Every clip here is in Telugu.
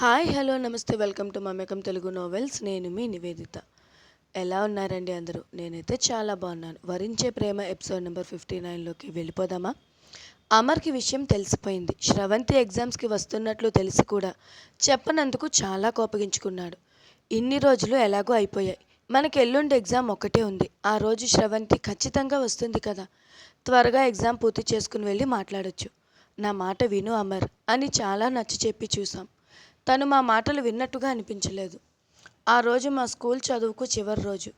హాయ్ హలో నమస్తే welcome to Mamekam Telugu novels. నేను మీ నివేదిత. ఎలా ఉన్నారండి అందరూ? నేనైతే చాలా బాగున్నాను. వరించే ప్రేమ ఎపిసోడ్ నెంబర్ ఫిఫ్టీ నైన్లోకి వెళ్ళిపోదామా? అమర్కి విషయం తెలిసిపోయింది. శ్రవంతి ఎగ్జామ్స్కి వస్తున్నట్లు తెలిసి కూడా చెప్పనందుకు చాలా కోపగించుకున్నాడు. ఇన్ని రోజులు ఎలాగో అయిపోయాయి. మనకి ఎల్లుండి ఎగ్జామ్ ఒకటే ఉంది. ఆ రోజు శ్రవంతి ఖచ్చితంగా వస్తుంది కదా? త్వరగా ఎగ్జామ్ పూర్తి చేసుకుని వెళ్ళి మాట్లాడొచ్చు. నా మాట విను అమర్ అని చాలా నచ్చి చెప్పి చూసాం తను మా మాటలు విన్నట్టుగా అనిపించలేదు. ఆ రోజు మా స్కూల్ చదువుకు చివరి రోజు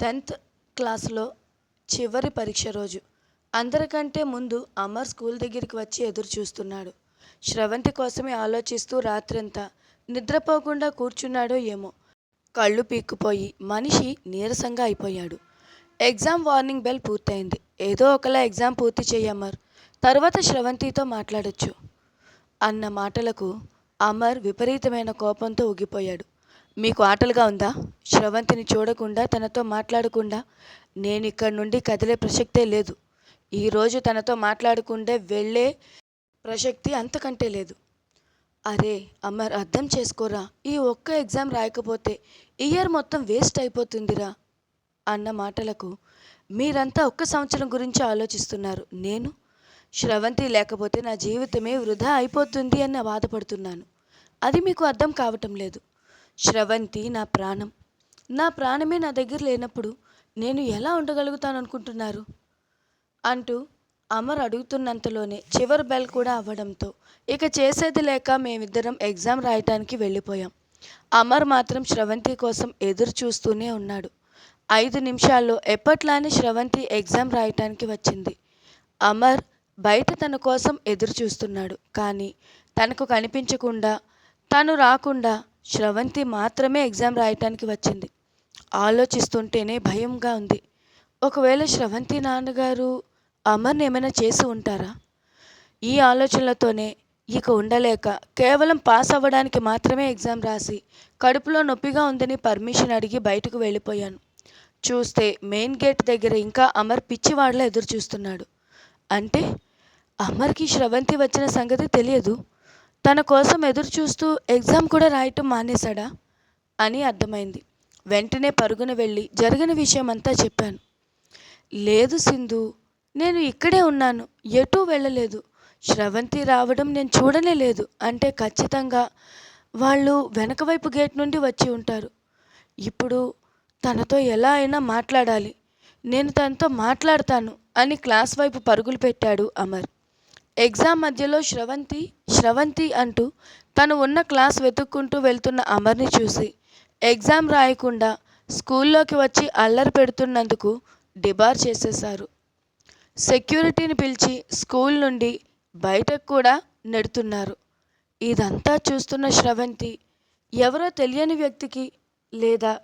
టెన్త్ క్లాస్లో చివరి పరీక్ష రోజు. అందరికంటే ముందు అమర్ స్కూల్ దగ్గరికి వచ్చి ఎదురు చూస్తున్నాడు. శ్రవంతి కోసమే ఆలోచిస్తూ రాత్రంతా నిద్రపోకుండా కూర్చున్నాడో ఏమో. కళ్ళు పీక్కుపోయి మనిషి నీరసంగా అయిపోయాడు. ఎగ్జామ్ వార్నింగ్ బెల్ పూర్తయింది. ఏదో ఒకలా ఎగ్జామ్ పూర్తి చేయమర్ తర్వాత శ్రవంతితో మాట్లాడొచ్చు. అన్న మాటలకు అమర్ విపరీతమైన కోపంతో ఊగిపోయాడు. మీకు ఆటలుగా ఉందా? శ్రవంతిని చూడకుండా తనతో మాట్లాడకుండా? నేను ఇక్కడి నుండి కదిలే ప్రసక్తే లేదు. ఈరోజు తనతో మాట్లాడకుండా వెళ్ళే ప్రసక్తి అంతకంటే లేదు. అరే అమర్ అర్థం చేసుకోరా? ఈ ఒక్క ఎగ్జామ్ రాయకపోతే ఇయర్ మొత్తం వేస్ట్ అయిపోతుందిరా అన్న మాటలకు మీరంతా ఒక్క సంవత్సరం గురించి ఆలోచిస్తున్నారు. నేను? శ్రవంతి లేకపోతే నా జీవితమే వృధా అయిపోతుంది అని బాధపడుతున్నాను అది మీకు అర్థం కావటం లేదు. శ్రవంతి నా ప్రాణం. నా ప్రాణమే నా దగ్గర లేనప్పుడు నేను ఎలా ఉండగలుగుతాను అనుకుంటున్నారు అంటూ అమర్ అడుగుతున్నంతలోనే చివరి బెల్ కూడా అవ్వడంతో ఇక చేసేది లేక మేమిద్దరం ఎగ్జామ్ రాయటానికి వెళ్ళిపోయాం. అమర్ మాత్రం శ్రవంతి కోసం ఎదురు చూస్తూనే ఉన్నాడు. ఐదు నిమిషాల్లో ఎప్పట్లానే శ్రవంతి ఎగ్జామ్ రాయటానికి వచ్చింది. అమర్ బయట తన కోసం ఎదురు చూస్తున్నాడు కానీ తనకు కనిపించకుండా తను రాకుండా శ్రవంతి మాత్రమే ఎగ్జామ్ రాయటానికి వచ్చింది. ఆలోచిస్తుంటేనే భయంగా ఉంది. ఒకవేళ శ్రవంతి నాన్నగారు అమర్ని ఏమైనా చేసి ఉంటారా? ఈ ఆలోచనలతోనే ఇక ఉండలేక కేవలం పాస్ అవ్వడానికి మాత్రమే ఎగ్జామ్ రాసి కడుపులో నొప్పిగా ఉందని పర్మిషన్ అడిగి బయటకు వెళ్ళిపోయాను. చూస్తే మెయిన్ గేట్ దగ్గర ఇంకా అమర్ పిచ్చివాడలో ఎదురు చూస్తున్నాడు అంటే అమర్కి శ్రవంతి వచ్చిన సంగతి తెలియదు. తన కోసం ఎదురు చూస్తూ ఎగ్జామ్ కూడా రాయటం మానేశాడా? అని అర్థమైంది. వెంటనే పరుగున వెళ్ళి జరిగిన విషయం అంతా చెప్పాను. లేదు సింధు నేను ఇక్కడే ఉన్నాను. ఎటూ వెళ్ళలేదు. శ్రవంతి రావడం నేను చూడనే లేదు. అంటే ఖచ్చితంగా వాళ్ళు వెనక వైపు గేట్ నుండి వచ్చి ఉంటారు. ఇప్పుడు తనతో ఎలా అయినా మాట్లాడాలి. నేను తనతో మాట్లాడతాను అని క్లాస్ వైపు పరుగులు పెట్టాడు అమర్. ఎగ్జామ్ మధ్యలో శ్రవంతి శ్రవంతి అంటూ తను ఉన్న క్లాస్ వెతుక్కుంటూ వెళ్తున్న అమర్ని చూసి ఎగ్జామ్ రాయకుండా స్కూల్లోకి వచ్చి అల్లరి పెడుతున్నందుకు డిబార్ చేసేశారు. సెక్యూరిటీని పిలిచి స్కూల్ నుండి బయటకు కూడా నెడుతున్నారు. ఇదంతా చూస్తున్న శ్రవంతి ఎవరో తెలియని వ్యక్తికి లేదా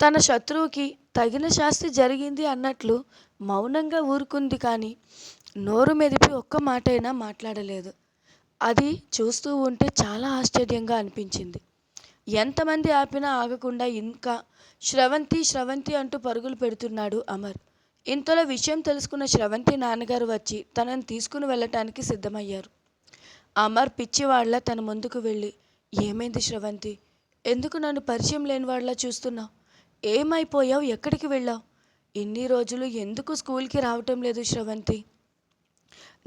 తన శత్రువుకి తగిన శాస్తి జరిగింది అన్నట్లు మౌనంగా ఊరుకుంది కానీ నోరు మెదిపి ఒక్క మాటైనా మాట్లాడలేదు. అది చూస్తూ ఉంటే చాలా ఆశ్చర్యంగా అనిపించింది. ఎంతమంది ఆపినా ఆగకుండా ఇంకా శ్రవంతి శ్రవంతి అంటూ పరుగులు పెడుతున్నాడు అమర్. ఇంతలో విషయం తెలుసుకున్న శ్రవంతి నాన్నగారు వచ్చి తనని తీసుకుని వెళ్ళటానికి సిద్ధమయ్యారు. అమర్ పిచ్చివాళ్ళ తన ముందుకు వెళ్ళి ఏమైంది శ్రవంతి? ఎందుకు నన్ను పరిచయం లేని వాళ్ళ చూస్తున్నావు? ఏమైపోయావు? ఎక్కడికి వెళ్ళావు? ఇన్ని రోజులు ఎందుకు స్కూల్కి రావటం లేదు శ్రవంతి?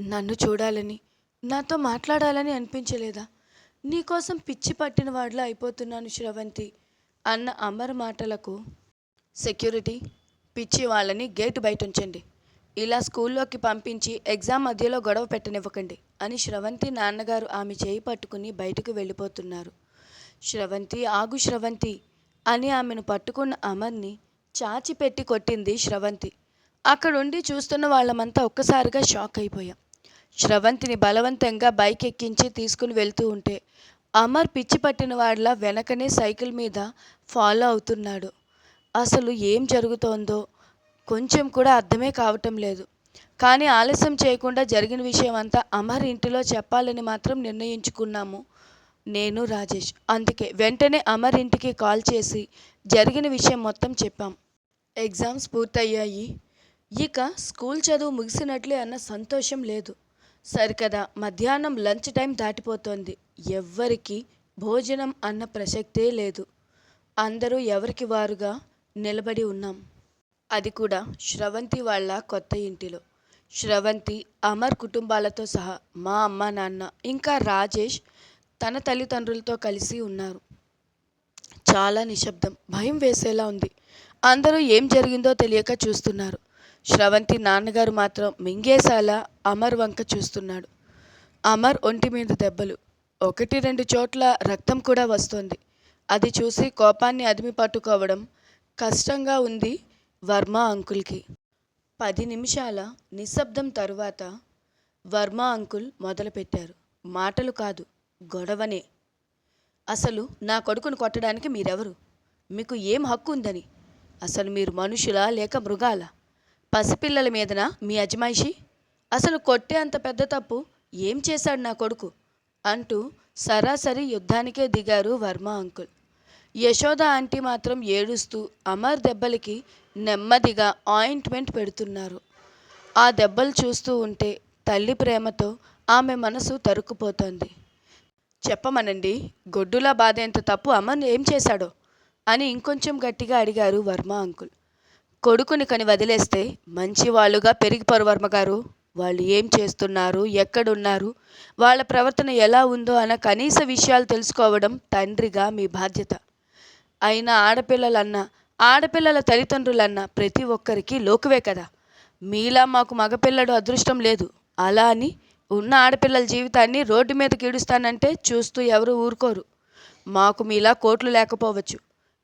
నన్ను చూడాలని నాతో మాట్లాడాలని అనిపించలేదా? నీకోసం పిచ్చి పట్టిన వాడిలా అయిపోతున్నాను శ్రవంతి అన్న అమర్ మాటలకు. సెక్యూరిటీ పిచ్చి వాళ్ళని గేటు బయట ఉంచండి ఇలా స్కూల్లోకి పంపించి ఎగ్జామ్ మధ్యలో గొడవ పెట్టనివ్వకండి అని శ్రవంతి నాన్నగారు ఆమె చేయి పట్టుకుని బయటకు వెళ్ళిపోతున్నారు. శ్రవంతి ఆగు శ్రవంతి అని ఆమెను పట్టుకున్న అమర్ని చాచి పెట్టి కొట్టింది శ్రవంతి. అక్కడుండి చూస్తున్న వాళ్ళమంతా ఒక్కసారిగా షాక్ అయిపోయాం. శ్రవంతిని బలవంతంగా బైక్ ఎక్కించి తీసుకుని వెళ్తూ ఉంటే అమర్ పిచ్చి పట్టిన వాళ్ళ వెనకనే సైకిల్ మీద ఫాలో అవుతున్నాడు. అసలు ఏం జరుగుతోందో కొంచెం కూడా అర్థమే కావటం లేదు. కానీ ఆలస్యం చేయకుండా జరిగిన విషయం అంతా అమర్ ఇంటిలో చెప్పాలని మాత్రం నిర్ణయించుకున్నాము. నేను రాజేష్ అందుకే వెంటనే అమర్ ఇంటికి కాల్ చేసి జరిగిన విషయం మొత్తం చెప్పాం. ఎగ్జామ్స్ పూర్తయ్యాయి. ఇక స్కూల్ చదువు ముగిసినట్లే అన్న సంతోషం లేదు. సరికదా మధ్యాహ్నం లంచ్ టైం దాటిపోతోంది. ఎవ్వరికి భోజనం అన్న ప్రసక్తే లేదు. అందరూ ఎవరికి వారుగా నిలబడి ఉన్నాం. అది కూడా శ్రవంతి వాళ్ళ కొత్త ఇంటిలో. శ్రవంతి అమర్ కుటుంబాలతో సహా మా అమ్మ నాన్న ఇంకా రాజేష్ తన తల్లిదండ్రులతో కలిసి ఉన్నారు. చాలా నిశ్శబ్దం భయం వేసేలా ఉంది. అందరూ ఏం జరిగిందో తెలియక చూస్తున్నారు. శ్రవంతి నాన్నగారు మాత్రం మింగేసాలా అమర్ వంక చూస్తున్నాడు. అమర్ ఒంటి మీద దెబ్బలు. ఒకటి రెండు చోట్ల రక్తం కూడా వస్తోంది. అది చూసి కోపాన్ని అదిమి పట్టుకోవడం కష్టంగా ఉంది వర్మ అంకుల్కి. పది నిమిషాల నిశ్శబ్దం తరువాత వర్మ అంకుల్ మొదలుపెట్టారు. మాటలు కాదు గొడవనే. అసలు నా కొడుకును కొట్టడానికి మీరెవరు? మీకు ఏం హక్కు ఉందని? అసలు మీరు మనుషులా లేక మృగాలా? పసిపిల్లల మీదన మీ అజమాయిషి? అసలు కొట్టే అంత పెద్ద తప్పు ఏం చేశాడు నా కొడుకు? అంటూ సరాసరి యుద్ధానికే దిగారు వర్మ అంకుల్. యశోద ఆంటీ మాత్రం ఏడుస్తూ అమర్ దెబ్బలకి నెమ్మదిగా ఆయింట్మెంట్ పెడుతున్నారు. ఆ దెబ్బలు చూస్తూ ఉంటే తల్లి ప్రేమతో ఆమె మనసు తరుక్కుపోతోంది. చెప్పమనండి గొడ్డులా బాధేంత తప్పు అమర్ ఏం చేశాడో? అని ఇంకొంచెం గట్టిగా అడిగారు వర్మ అంకుల్. కొడుకుని కని వదిలేస్తే మంచి వాళ్ళుగా పెరిగిపోరు వర్మ గారు వాళ్ళు ఏం చేస్తున్నారు ఎక్కడున్నారు వాళ్ళ ప్రవర్తన ఎలా ఉందో అన్న కనీస విషయాలు తెలుసుకోవడం తండ్రిగా మీ బాధ్యత. అయినా ఆడపిల్లలన్నా ఆడపిల్లల తల్లిదండ్రులన్నా ప్రతి ఒక్కరికి లోకువే కదా. మీలా మాకు మగపిల్లడు అదృష్టం లేదు. అలా అని ఉన్న ఆడపిల్లల జీవితాన్ని రోడ్డు మీదకి ఈడుస్తానంటే చూస్తూ ఎవరు ఊరుకోరు. మాకు మీలా కోట్లు లేకపోవచ్చు.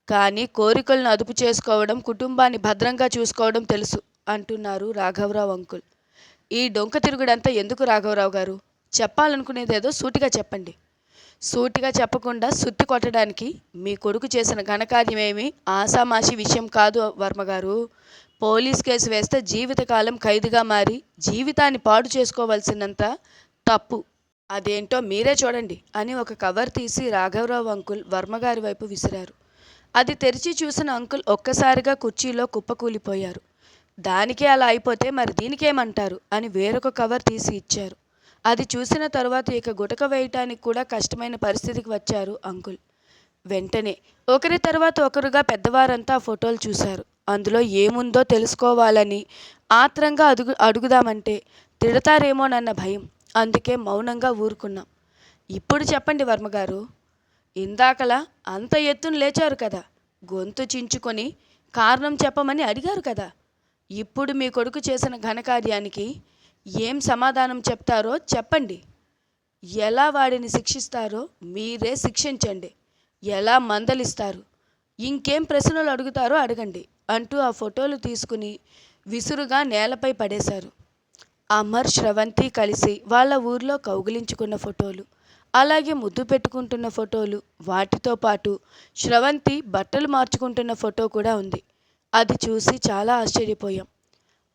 కానీ కోరికలను అదుపు చేసుకోవడం కుటుంబాన్ని భద్రంగా చూసుకోవడం తెలుసు అంటున్నారు రాఘవరావు అంకుల్. ఈ డొంక తిరుగుడంతా ఎందుకు రాఘవరావు గారు? చెప్పాలనుకునేదేదో సూటిగా చెప్పండి. సూటిగా చెప్పకుండా సుత్తి కొట్టడానికి మీ కొడుకు చేసిన ఘనకార్యమేమి? ఆసామాషి విషయం కాదు వర్మగారు పోలీస్ కేసు వేస్తే జీవితకాలం ఖైదుగా మారి జీవితాన్ని పాడు చేసుకోవాల్సినంత తప్పు. అదేంటో మీరే చూడండి అని ఒక కవర్ తీసి రాఘవరావు అంకుల్ వర్మగారి వైపు విసిరారు. అది తెరిచి చూసిన అంకుల్ ఒక్కసారిగా కుర్చీలో కుప్పకూలిపోయారు. దానికే అలా అయిపోతే మరి దీనికేమంటారు? అని వేరొక కవర్ తీసి ఇచ్చారు. అది చూసిన తరువాత ఇక గుటక వేయటానికి కూడా కష్టమైన పరిస్థితికి వచ్చారు అంకుల్. వెంటనే ఒకరి తర్వాత ఒకరుగా పెద్దవారంతా ఆ ఫోటోలు చూశారు. అందులో ఏముందో తెలుసుకోవాలని ఆత్రంగా అడుగు అడుగుదామంటే తిడతారేమోనన్న భయం. అందుకే మౌనంగా ఊరుకున్నాం. ఇప్పుడు చెప్పండి వర్మగారు ఇందాకలా అంత ఎత్తున లేచారు కదా. గొంతు చించుకొని కారణం చెప్పమని అడిగారు కదా. ఇప్పుడు మీ కొడుకు చేసిన ఘనకార్యానికి ఏం సమాధానం చెప్తారో చెప్పండి. ఎలా వాడిని శిక్షిస్తారో మీరే శిక్షించండి. ఎలా మందలిస్తారు? ఇంకేం ప్రశ్నలు అడుగుతారో అడగండి అంటూ ఆ ఫోటోలు తీసుకుని విసురుగా నేలపై పడేశారు. అమర్ శ్రవంతి కలిసి వాళ్ళ ఊర్లో కౌగిలించుకున్న ఫోటోలు అలాగే ముద్దు పెట్టుకుంటున్న ఫోటోలు వాటితో పాటు శ్రవంతి బట్టలు మార్చుకుంటున్న ఫోటో కూడా ఉంది. అది చూసి చాలా ఆశ్చర్యపోయాం.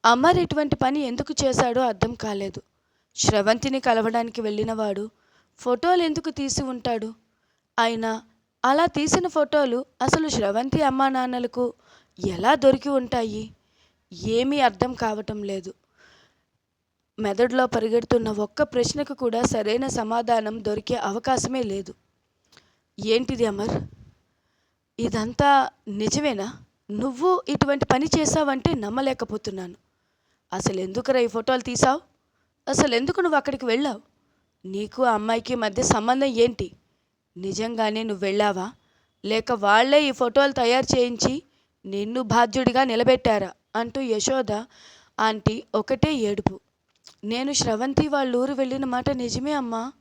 అమర్ ఇటువంటి పని ఎందుకు చేశాడో అర్థం కాలేదు. శ్రవంతిని కలవడానికి వెళ్ళినవాడు ఫోటోలు ఎందుకు తీసి ఉంటాడు? అయినా అలా తీసిన ఫోటోలు అసలు శ్రవంతి అమ్మా నాన్నలకు ఎలా దొరికి ఉంటాయి? ఏమీ అర్థం కావటం లేదు. మెదడులో పరిగెడుతున్న ఒక్క ప్రశ్నకు కూడా సరైన సమాధానం దొరికే అవకాశమే లేదు. ఏంటిది అమర్? ఇదంతా నిజమేనా? నువ్వు ఇటువంటి పని చేసావంటే నమ్మలేకపోతున్నాను. అసలు ఎందుకురా ఈ ఫోటోలు తీసావు అసలు ఎందుకు నువ్వు అక్కడికి వెళ్ళావు? నీకు ఆ అమ్మాయికి మధ్య సంబంధం ఏంటి? నిజంగానే నువ్వు వెళ్ళావా? లేక వాళ్ళే ఈ ఫోటోలు తయారు చేయించి నిన్ను బాధ్యుడిగా నిలబెట్టారా? అంటూ యశోద ఆంటీ ఒకటే ఏడుపు. నేను శ్రవంతి వాళ్ళ ఊరు వెళ్ళిన మాట నిజమే అమ్మా.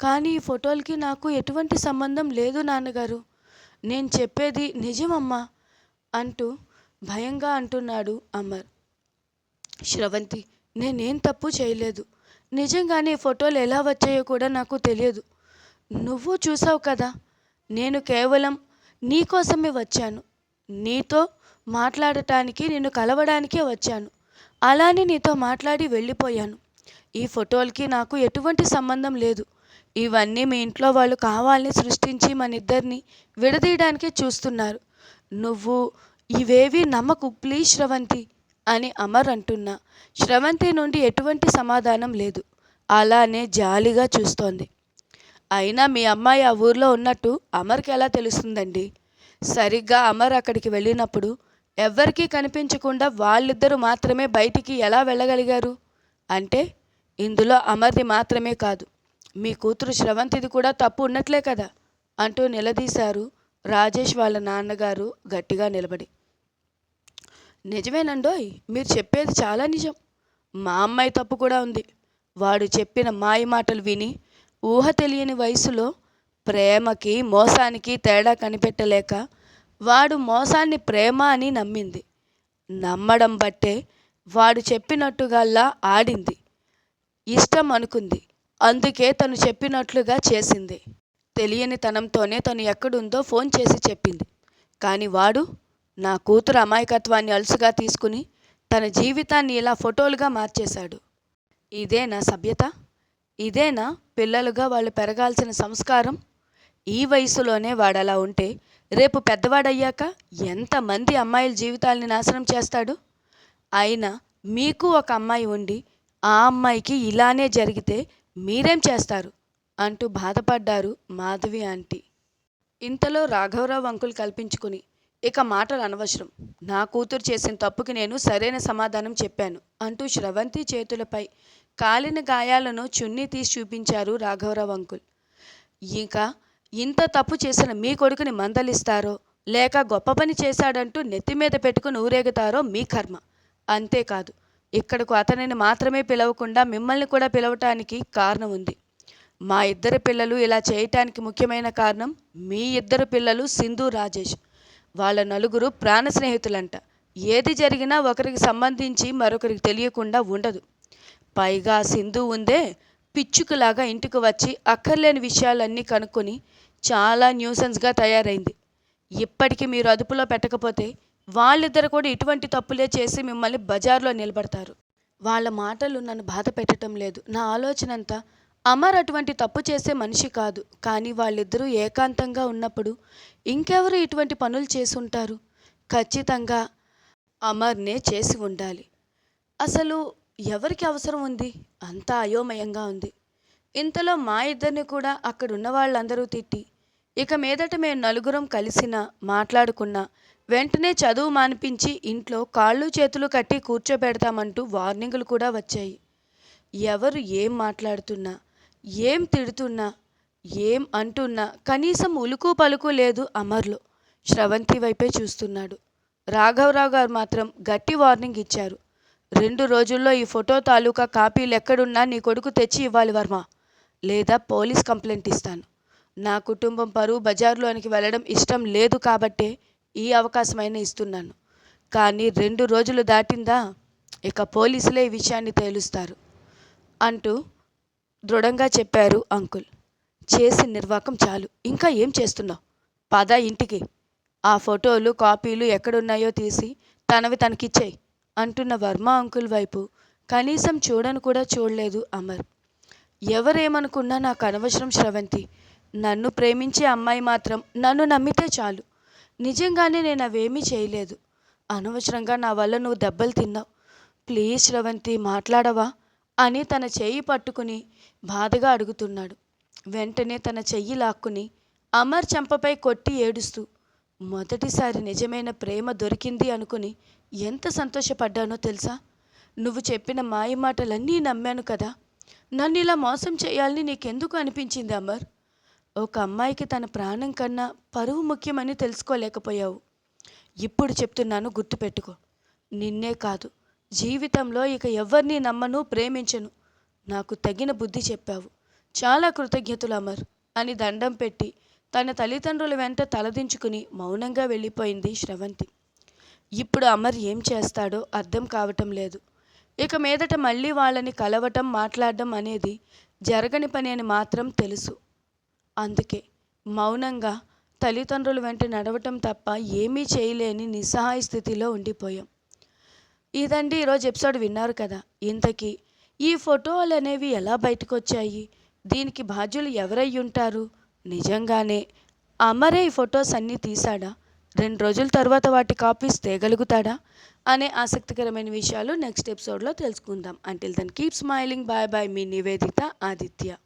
కానీ ఈ ఫోటోలకి నాకు ఎటువంటి సంబంధం లేదు నాన్నగారు. నేను చెప్పేది నిజమమ్మా అంటూ భయంగా అంటున్నాడు అమర్. శ్రవంతి నేనేం తప్పు చేయలేదు. నిజంగానే ఈ ఫోటోలు ఎలా వచ్చాయో కూడా నాకు తెలియదు. నువ్వు చూసావు కదా నేను కేవలం నీకోసమే వచ్చాను. నీతో మాట్లాడటానికి నిన్ను కలవడానికే వచ్చాను. అలానే నీతో మాట్లాడి వెళ్ళిపోయాను. ఈ ఫోటోలకి నాకు ఎటువంటి సంబంధం లేదు. ఇవన్నీ మీ ఇంట్లో వాళ్ళు కావాలని సృష్టించి మన ఇద్దరిని విడదీయడానికే చూస్తున్నారు. నువ్వు ఇవేవి నమ్మకు ప్లీజ్ శ్రవంతి అని అమర్ అంటున్నా. శ్రవంతి నుండి ఎటువంటి సమాధానం లేదు. అలానే జాలిగా చూస్తోంది. అయినా మీ అమ్మాయి ఆ ఊర్లో ఉన్నట్టు అమర్కి ఎలా తెలుస్తుందండి? సరిగ్గా అమర్ అక్కడికి వెళ్ళినప్పుడు ఎవ్వరికీ కనిపించకుండా వాళ్ళిద్దరూ మాత్రమే బయటికి ఎలా వెళ్ళగలిగారు? అంటే ఇందులో అమర్ది మాత్రమే కాదు. మీ కూతురు శ్రవంతిది కూడా తప్పు ఉన్నట్లే కదా? అంటూ నిలదీశారు రాజేష్ వాళ్ళ నాన్నగారు గట్టిగా నిలబడి. నిజమేనండోయ్ మీరు చెప్పేది చాలా నిజం. మా అమ్మాయి తప్పు కూడా ఉంది. వాడు చెప్పిన మాయ మాటలు విని ఊహ తెలియని వయసులో ప్రేమకి మోసానికి తేడా కనిపెట్టలేక వాడు మోసాన్ని ప్రేమ అని నమ్మింది. నమ్మడం బట్టే వాడు చెప్పినట్టుగల్లా ఆడింది. ఇష్టం అనుకుంది. అందుకే తను చెప్పినట్లుగా చేసింది. తెలియని తనంతోనే తను ఎక్కడుందో ఫోన్ చేసి చెప్పింది. కానీ వాడు నా కూతురు అమాయకత్వాన్ని అలుసుగా తీసుకుని తన జీవితాన్ని ఇలా ఫోటోలుగా మార్చేశాడు. ఇదే నా సభ్యత? ఇదేనా పిల్లలుగా వాళ్ళు పెరగాల్సిన సంస్కారం? ఈ వయసులోనే వాడలా ఉంటే రేపు పెద్దవాడయ్యాక ఎంతమంది అమ్మాయిల జీవితాల్ని నాశనం చేస్తాడు? అయినా మీకు ఒక అమ్మాయి ఉండి ఆ అమ్మాయికి ఇలానే జరిగితే మీరేం చేస్తారు? అంటూ బాధపడ్డారు మాధవి ఆంటీ. ఇంతలో రాఘవరావు అంకుల్ కల్పించుకుని ఇక మాటలు అనవసరం. నా కూతురు చేసిన తప్పుకి నేను సరైన సమాధానం చెప్పాను అంటూ శ్రవంతి చేతులపై కాలిన గాయాలను చున్నీ తీసి చూపించారు రాఘవరావు అంకుల్. ఇంకా ఇంత తప్పు చేసిన మీ కొడుకుని మందలిస్తారో లేక గొప్ప పని చేశాడంటూ నెత్తి మీద పెట్టుకుని ఊరేగుతారో మీ కర్మ. అంతేకాదు ఇక్కడకు అతనిని మాత్రమే పిలవకుండా మిమ్మల్ని కూడా పిలవటానికి కారణం ఉంది. మా ఇద్దరు పిల్లలు ఇలా చేయటానికి ముఖ్యమైన కారణం మీ ఇద్దరు పిల్లలు సింధు రాజేష్. వాళ్ళ నలుగురు ప్రాణ స్నేహితులంట. ఏది జరిగినా ఒకరికి సంబంధించి మరొకరికి తెలియకుండా ఉండదు. పైగా సింధు ఉందే పిచ్చుకులాగా ఇంటికి వచ్చి అక్కర్లేని విషయాలన్నీ కనుక్కొని చాలా న్యూసెన్స్గా తయారైంది. ఇప్పటికీ మీరు అదుపులో పెట్టకపోతే వాళ్ళిద్దరు కూడా ఇటువంటి తప్పులే చేసి మిమ్మల్ని బజార్లో నిలబడతారు. వాళ్ళ మాటలు నన్ను బాధ పెట్టడం లేదు. నా ఆలోచన అంతా అమర్ అటువంటి తప్పు చేసే మనిషి కాదు. కానీ వాళ్ళిద్దరూ ఏకాంతంగా ఉన్నప్పుడు ఇంకెవరు ఇటువంటి పనులు చేసి ఉంటారు ఖచ్చితంగా అమర్నే చేసి ఉండాలి. అసలు ఎవరికి అవసరం ఉంది? అంతా అయోమయంగా ఉంది. ఇంతలో మా ఇద్దరిని కూడా అక్కడున్న వాళ్ళందరూ తిట్టి ఇక మీదట మేము నలుగురం కలిసినా మాట్లాడుకున్నా వెంటనే చదువు మానిపించి ఇంట్లో కాళ్ళు చేతులు కట్టి కూర్చోబెడతామంటూ వార్నింగులు కూడా వచ్చాయి. ఎవరు ఏం మాట్లాడుతున్నా ఏం తిడుతున్నా ఏం అంటున్నా కనీసం ఉలుకు పలుకు లేదు అమర్లో. శ్రవంతి వైపే చూస్తున్నాడు. రాఘవరావు గారు మాత్రం గట్టి వార్నింగ్ ఇచ్చారు. రెండు రోజుల్లో ఈ ఫోటో తాలూకా కాపీలు ఎక్కడున్నా నీ కొడుకు తెచ్చి ఇవ్వాలి వర్మ. లేదా పోలీస్ కంప్లైంట్ ఇస్తాను. నా కుటుంబం పరువు బజార్లోనికి వెళ్ళడం ఇష్టం లేదు కాబట్టే ఈ అవకాశమైనా ఇస్తున్నాను. కానీ రెండు రోజులు దాటిందా? ఇక పోలీసులే ఈ విషయాన్ని తేలుస్తారు అంటూ దృఢంగా చెప్పారు అంకుల్. చేసి నిర్వాకం చాలు. ఇంకా ఏం చేస్తున్నావు? పద ఇంటికి. ఆ ఫోటోలు కాపీలు ఎక్కడున్నాయో తీసి తనవి తనకిచ్చేయి అంటున్న వర్మ అంకుల్ వైపు. కనీసం చూడను కూడా చూడలేదు అమర్. ఎవరేమనుకున్నా నాకు అనవసరం శ్రవంతి. నన్ను ప్రేమించే అమ్మాయి మాత్రం నన్ను నమ్మితే చాలు. నిజంగానే నేను అవేమీ చేయలేదు. అనవసరంగా నా వల్ల నువ్వు దెబ్బలు తిన్నావు. ప్లీజ్ శ్రవంతి మాట్లాడవా? అని తన చెయ్యి పట్టుకుని బాధగా అడుగుతున్నాడు. వెంటనే తన చెయ్యి లాక్కుని అమర్ చెంపపై కొట్టి ఏడుస్తూ మొదటిసారి నిజమైన ప్రేమ దొరికింది అనుకుని ఎంత సంతోషపడ్డానో తెలుసా? నువ్వు చెప్పిన మాయ మాటలన్నీ నమ్మాను కదా. నన్ను ఇలా మోసం చేయాలని నీకెందుకు అనిపించింది అమర్? ఒక అమ్మాయికి తన ప్రాణం కన్నా పరువు ముఖ్యమని తెలుసుకోలేకపోయావు. ఇప్పుడు చెప్తున్నాను గుర్తుపెట్టుకో. నిన్నే కాదు జీవితంలో ఇక ఎవరిని నమ్మను ప్రేమించను. నాకు తగిన బుద్ధి చెప్పావు. చాలా కృతజ్ఞతలు అమర్ అని దండం పెట్టి తన తల్లిదండ్రుల వెంట తలదించుకుని మౌనంగా వెళ్ళిపోయింది శ్రవంతి. ఇప్పుడు అమర్ ఏం చేస్తాడో అర్థం కావటం లేదు. ఇక మీదట మళ్ళీ వాళ్ళని కలవటం మాట్లాడడం అనేది జరగని పని అని మాత్రం తెలుసు. అందుకే మౌనంగా తల్లిదండ్రుల వెంట నడవటం తప్ప ఏమీ చేయలేని నిస్సహాయ స్థితిలో ఉండిపోయాం. ఇదండి ఈరోజు ఎపిసోడ్ విన్నారు కదా. ఇంతకీ ఈ ఫోటోలు అనేవి ఎలా బయటకు వచ్చాయి దీనికి బాధ్యులు ఎవరై ఉంటారు? నిజంగానే అమరే ఈ ఫొటోస్ అన్నీ తీశాడా? రెండు రోజుల తర్వాత వాటి కాపీస్ తేగలుగుతాడా? అనే ఆసక్తికరమైన విషయాలు నెక్స్ట్ ఎపిసోడ్లో తెలుసుకుందాం. Until then keep smiling bye bye మీ నివేదిత ఆదిత్య.